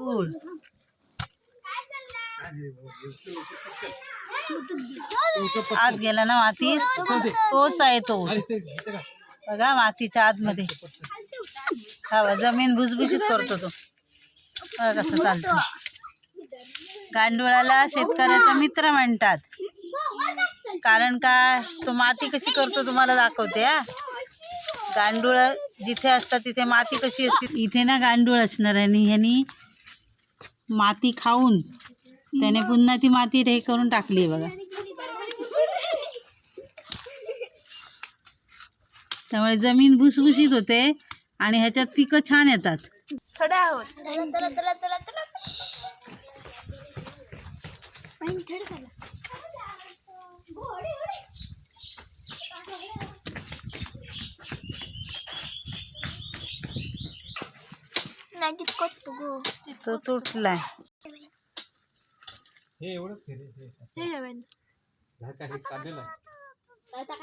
फूल आत गेला ना माती तोच आहे तो. बघा मातीच्या आतमध्ये. हा जमीन भुसभुशीत करतो तो. बघा कसं चालतो. गांडुळाला शेतकऱ्याचा मित्र म्हणतात. कारण काय तो माती कशी करतो तुम्हाला दाखवते हा? गांडूळ जिथे असतात तिथे माती कशी असते? इथे ना गांडूळ असणार आणि ह्यानी माती खाऊन त्याने पुन्हा ती माती हे करून टाकली बघा. त्यामुळे जमीन भुसभुशीत होते आणि ह्याच्यात पिकं छान येतात. थोडे आहोत. नाही तू गो. तो तुटलाय. हे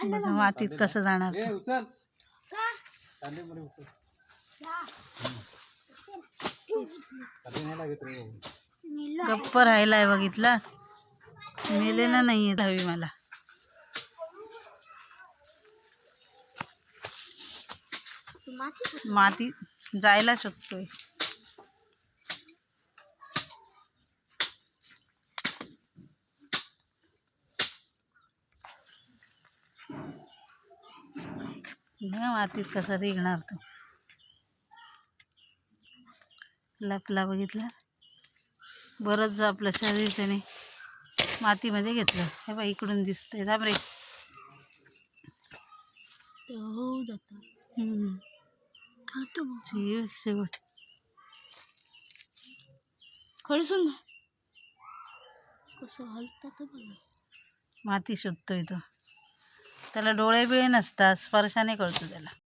बघा मातीत कसं जाणार तो. गप्प राहिलाय बघितला? मेलेला नाहीये दहावी मला. माती जायला शकतोय बघा मातीत कसा रिगणार तो. लपला बघितला? बरंच आपलं शरीर त्याने मातीमध्ये घेतलं. हे बघ इकडून दिसतंय. दाब रे. हो जाता. हा शेवट खडसून कसं हलतात बघा. माती शोधतोय तो. त्याला डोळे बिळे नसतात स्पर्शाने कळतो त्याला.